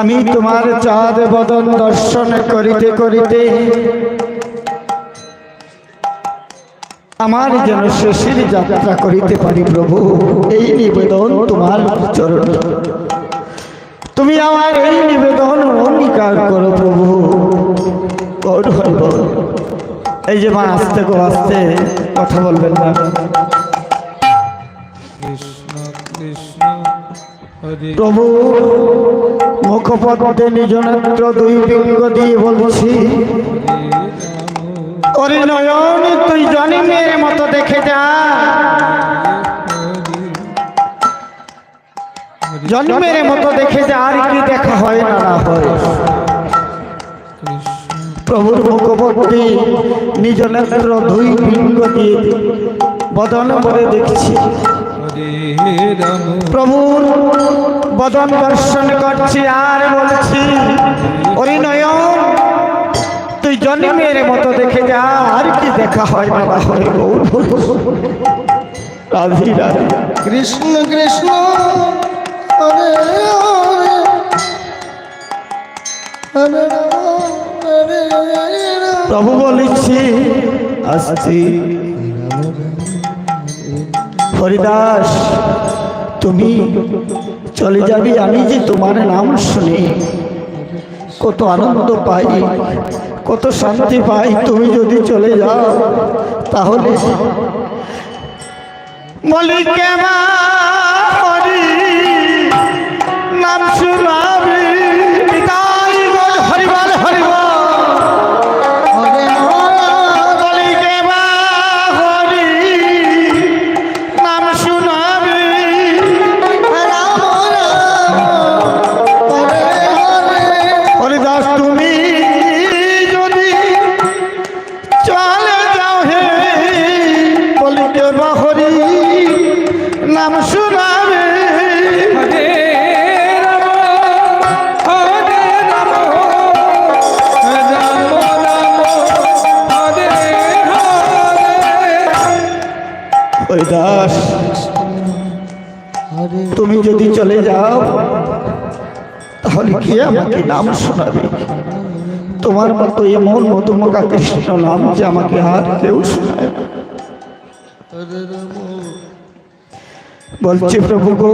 আমি তোমার চাঁদ বদন দর্শন করিতে করিতে আমার যেন শেষের যাত্রা করিতে পারি প্রভু। এই নিবেদন তোমার চরণ। তুমি আমার এই নিবেদন অঙ্গীকার করো প্রভু। এই যে মা আসতে গো আসতে কথা বলবেন না। কৃষ্ণ কৃষ্ণ হরে প্রভু মুখপদ্মে নিজ নেত্র দুই বিঙ্গ দিয়ে বলছি। ওরে তুই জন্মের মতো দেখে যা। জন্মের মতো দেখে যা, আর কি দেখা হয় না হয়। প্রভুর মুখপদ্মে নিজ নেত্র দুই বিঙ্গ দিয়ে বদন করে দেখছি। প্রভুর বদন দর্শন করছি আর বলছি ওরে নয়ন তুই জন্মের মতো দেখে যা আর কি দেখা হয় না বা হয় রাধি রাধি। কৃষ্ণ কৃষ্ণ হরে হরে। হরে হরে প্রভু বলেছি আসছি হরিদাস, তুমি চলে যাবি, আমি যে তোমার নাম শুনি। কত আনন্দ পাই, কত শান্তি পাই, তুমি যদি চলে যাও, তাহলে বলি কেমা হরি, নাম শুনাবি। নাম শুনাবি হরে রাম হরে রাম রাম রাম হরে হরে হরিদাস হরে তুমি যদি চলে যাও তাহলে কি আমাকে নাম শোনাবে। তোমার মতো এমন মধুমকা কৃষ্ণ নাম যে আমাকে আর কেউ শোনায় না। হরে রাম। বলছি, প্রভু গো,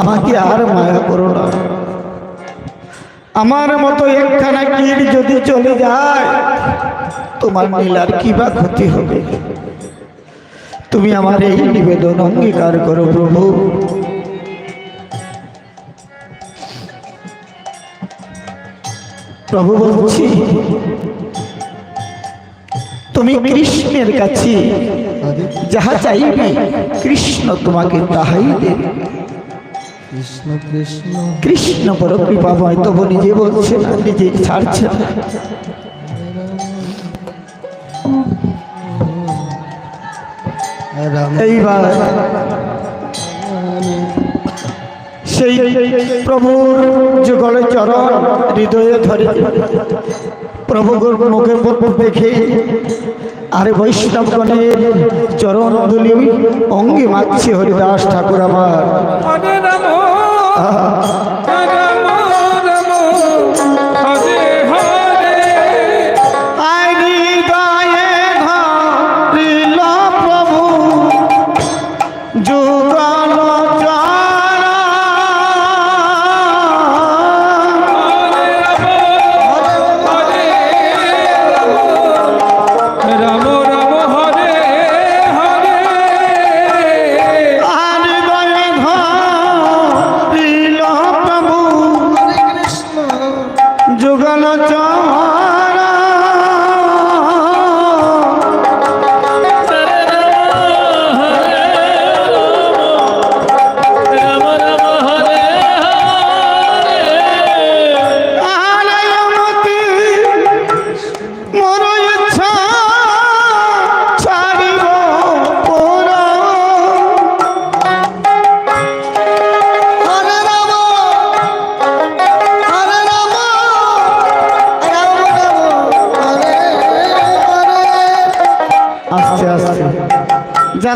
আমাকে আর মায়া করো না। আমার মতো একখানা কীট যদি চলে যায়, তোমার নীলার কি বা ক্ষতি হবে? তুমি আমার এই নিবেদন অঙ্গীকার করো, প্রভু। প্রভু বলছি তুমি কৃষ্ণের কাছে যাহা চাইবে কৃষ্ণ তোমাকে তাহাই দেবে। কৃষ্ণ কৃষ্ণ। কৃষ্ণ বড় কৃপাময় তবু নিজে বলছে না নিজে ছাড়ছে না। এইবার সেই প্রভুর যুগলে চরণ হৃদয়ে ধরে। প্রভুর মুখে দেখে আরে বৈষ্ণবগণের চরণ দুলি অঙ্গে মাছি হরিদাস ঠাকুর আমার।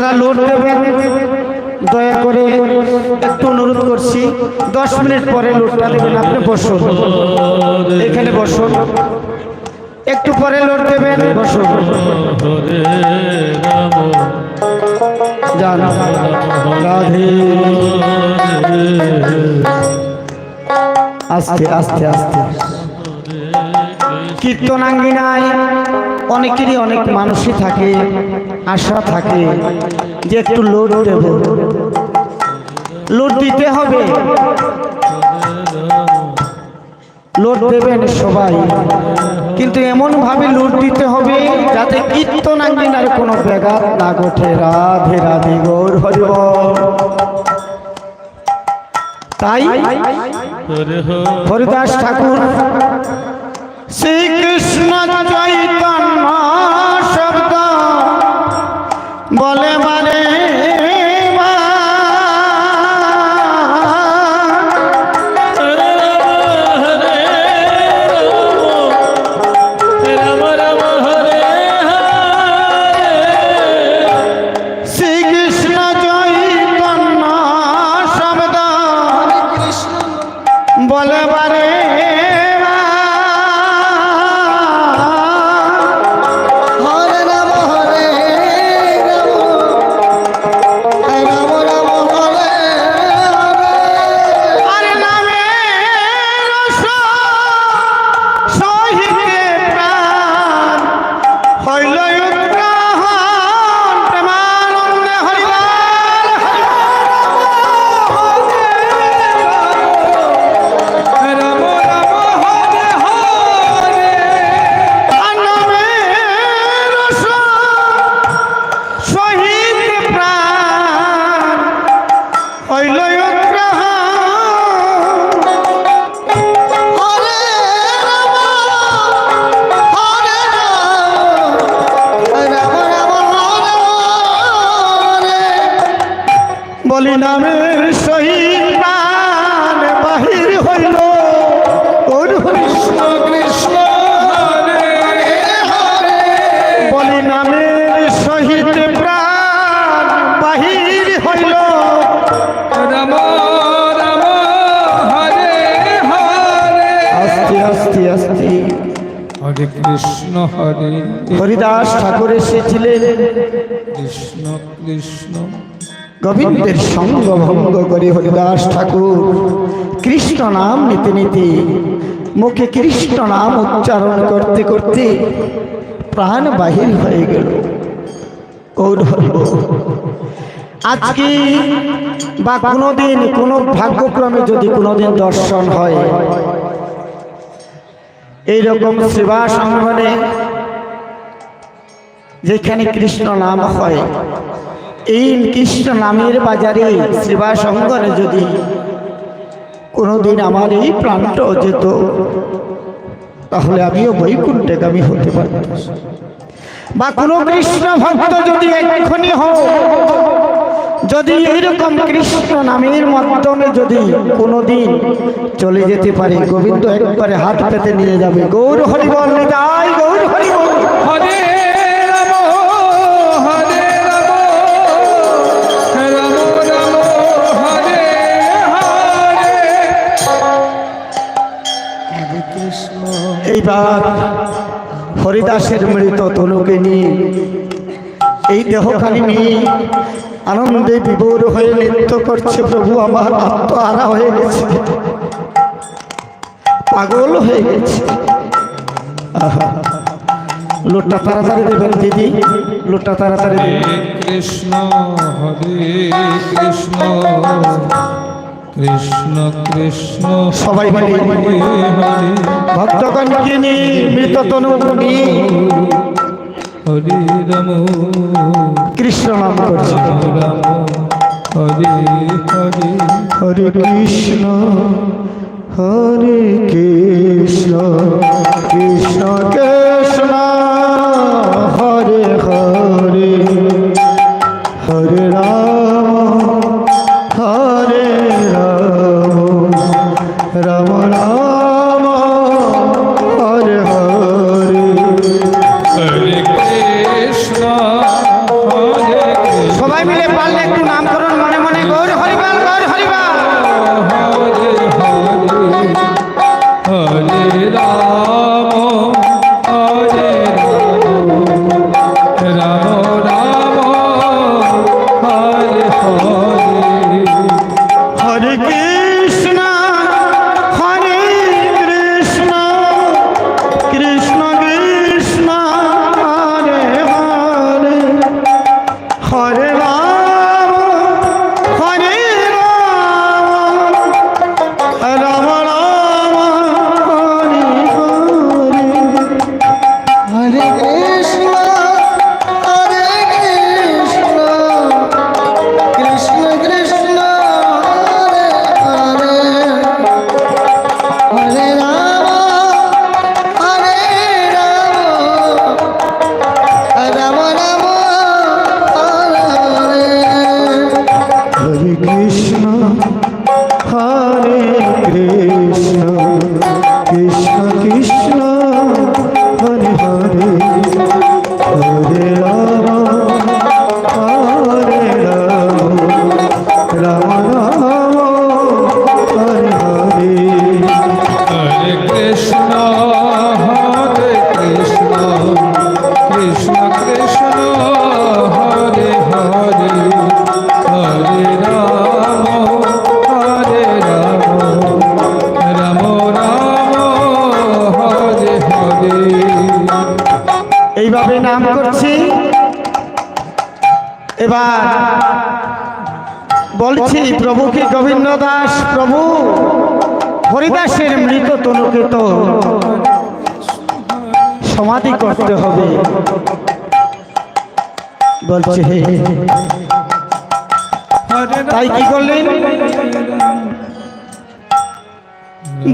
যারা লোড দেবেন দয়া করে একটু অনুরোধ করছি, দশ মিনিট পরে লোডটা দেবেন আপনি বসুন। এখানে বসুন। একটু পরে লোড দেবেন বসুন। আস্তে আস্তে আস্তে। কীর্তনাঙ্গিনায় অনেকেরই অনেক মানুষই থাকে আশা থাকে যে একটু লোড দেব। লোড দিতে হবে। লোড দেবেন সবাই। কিন্তু এমন ভাবে লোড দিতে হবে যাতে কীর্তনাঙ্গিনার কোনো ব্যাঘাত না ঘটে। রাধে রাধে গৌর হরিব তাই হরিদাস ঠাকুর শ্রীকৃষ্ণ চৈতন্য শব্দ। বলে বলি নামের সহিত প্রাণ বাহির হইল। কৃষ্ণ কৃষ্ণ হরে হরে বলি নামের সহিত প্রাণ বাহির হইল। রাম রাম হরে হরে। আস্তে আস্তে আস্তে। হরে কৃষ্ণ হরে। হরিদাস ঠাকুর এসেছিলেন। কৃষ্ণ কৃষ্ণ। গোবিন্দের সঙ্গ ভঙ্গ করে হরিদাস ঠাকুর কৃষ্ণ নাম নিতে নিতে, মুখে কৃষ্ণ নাম উচ্চারণ করতে করতে প্রাণ বাহির হয়ে গেল। আজকে বা কোনোদিন, কোনো ভাগ্যক্রমে যদি কোনোদিন দর্শন হয়, এইরকম সেবা সঙ্গনে যেখানে কৃষ্ণ নাম হয় এই কৃষ্ণ নামের বাজারে সেবা সঙ্গনে যদি কোনোদিন আমার এই প্রান্ত যেত, তাহলে আমিও বৈকুণ্ঠগামী হতে পারতাম। বা কোনো কৃষ্ণ ভক্ত যদি এক্ষুনি হোক যদি এইরকম কৃষ্ণ নামের মাধ্যমে যদি কোনোদিন চলে যেতে পারে, গোবিন্দ একবারে হাত পেতে নিয়ে যাবে। গৌর হরিবল নিতাই, গৌর হরিবল। এইবার হরিদাসের মৃত তনুকে নিয়ে এই দেহখানি নিয়ে আনন্দে বিভোর হয়ে নৃত্য করছে প্রভু, আমার আত্মহারা হয়ে গেছে। পাগল হয়ে গেছে। লোটটা তাড়াতাড়ি দেবেন দিদি। লোটটা তাড়াতাড়ি কৃষ্ণ, হরে কৃষ্ণ। কৃষ্ণ কৃষ্ণ সবাই হরে ভক্তগণকে নিয়ে মৃত তনু নিয়ে হরে রাম। কৃষ্ণ নাম করছে রাম হরে হরে। হরে কৃষ্ণ হরে কৃষ্ণ। কৃষ্ণ কৃষ্ণ। কৃষ্ণ বলছি প্রভুকে গোবিন্দ দাস প্রভু? হরিদাসের মৃত তনুকে তো সমাধি করতে হবে। বলছে তাই কি করলেন?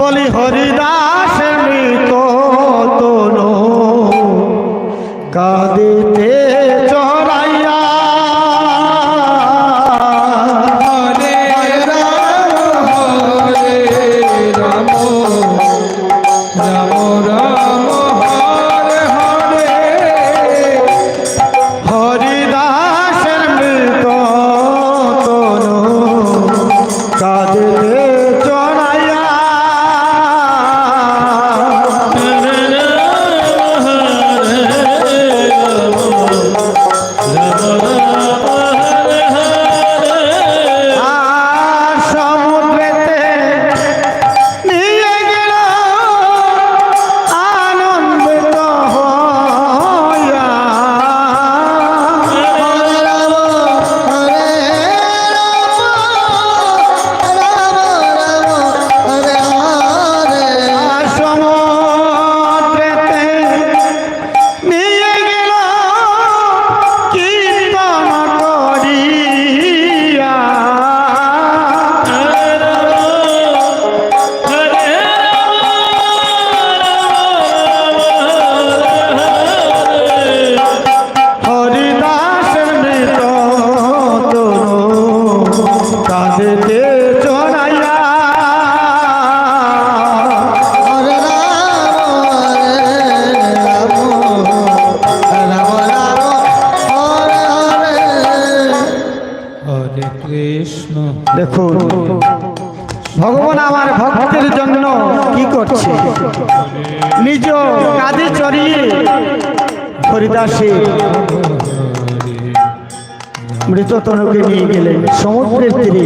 বলি হরিদাসের মৃত তনু কাঁদিতে মৃত তনুকে নিয়ে গেলেন, সমুদ্রের তীরে।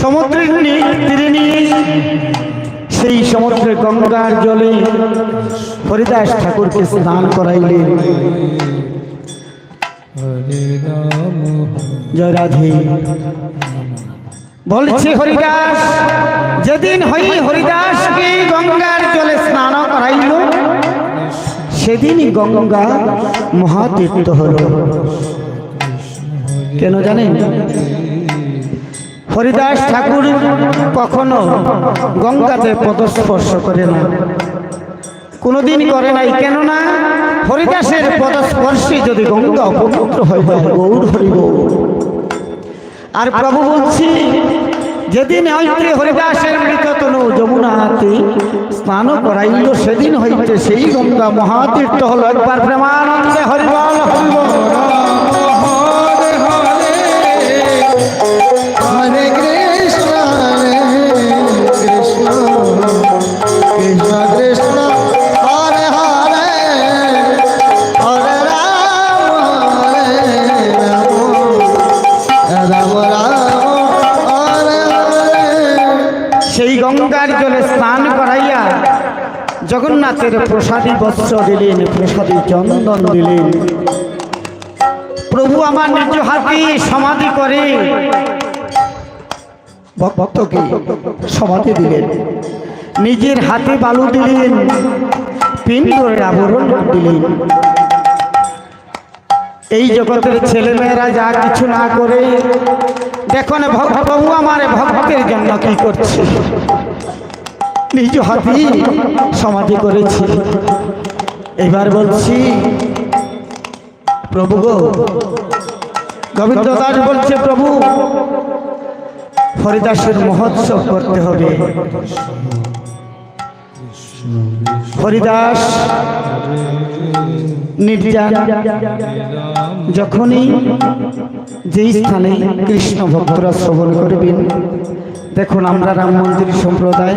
সমুদ্রের তীরে নিয়ে সেই সমুদ্রে গঙ্গার জলে হরিদাস ঠাকুরকে স্নান করাইলেন। বলছে হরিদাস, যেদিন হই হরিদাসকে গঙ্গার জলে স্নান করাইল সেদিনই গঙ্গা মহাতীর্থ হল। কেন জানেন? হরিদাস ঠাকুর কখনো গঙ্গাতে পদস্পর্শ করে না। কোনোদিন করে নাই, কেননা হরিদাসের পদস্পর্শে যদি গঙ্গা অপবিত্র হয়, গৌর হরি গৌর আর প্রভু বলছি যেদিন হইতে হরিদাসের মৃত তনু যমুনাতে স্নান করাইল সেদিন হইতে সেই গঙ্গা মহাতীর্থ হল একবার প্রেমানন্দে হরিবল হরিবল। রঘুনাথের প্রসাদী বস্ত্র দিলেন, প্রসাদী চন্দন দিলেন। প্রভু আমার নিজ হাতে সমাধি করে, ভক্তকে সমাধি দিলেন। নিজের হাতে বালু দিলেন, পিণ্ডের আবরণ দিলেন। এই জগতের ছেলেমেয়েরা যা কিছু না করে দেখো না ভক- প্রভু আমার ভক্তের জন্য কি করছে? নিজ হাতেই সমাধি করেছি। এবার বলছি, প্রভু গো গোবিন্দ দাস বলছে, প্রভু, হরিদাসের মহোৎসব করতে হবে। হরিদাস নির্যান, যখনই যেই স্থানে কৃষ্ণ ভক্তরা শ্রবণ করবেন দেখুন আমরা রাম মন্দির সম্প্রদায়,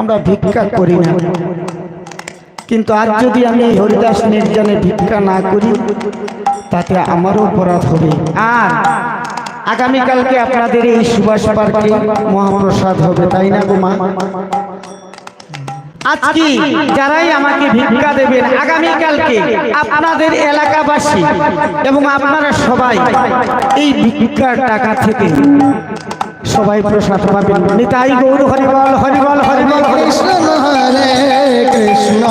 আমরা ভিক্ষা করি না। কিন্তু আজ যদি আমি হরিদাস নির্জনে ভিক্ষা না করি, তাতে আমারও অপরাধ হবে। আর আগামীকালকে আপনাদের এই সুভাষ পার্কে মহাপ্রসাদ হবে, তাই না গো মা? আজকে যারাই আমাকে ভিক্ষা দেবেন, আগামীকালকে আপনাদের এলাকাবাসী এবং আপনারা সবাই এই ভিক্ষার টাকা থেকে সবাই প্রসাদ পাবেন। নিতাই গৌর হরিবল হরিবল হরিবল কৃষ্ণ হরে কৃষ্ণ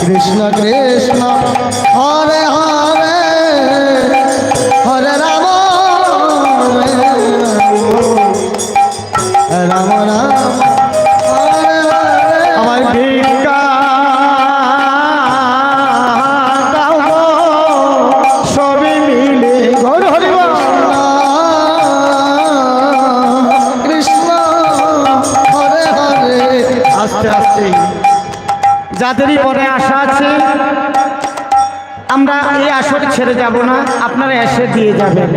কৃষ্ণ কৃষ্ণ। হরে যাদেরই মনে আশা আছে। আমরা এই আসর ছেড়ে যাব না, আপনারা এসে দিয়ে যাবেন।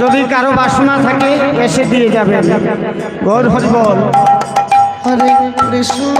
যদি কারও বাসনা থাকে, এসে দিয়ে যাবেন। হরিবল হরে কৃষ্ণ।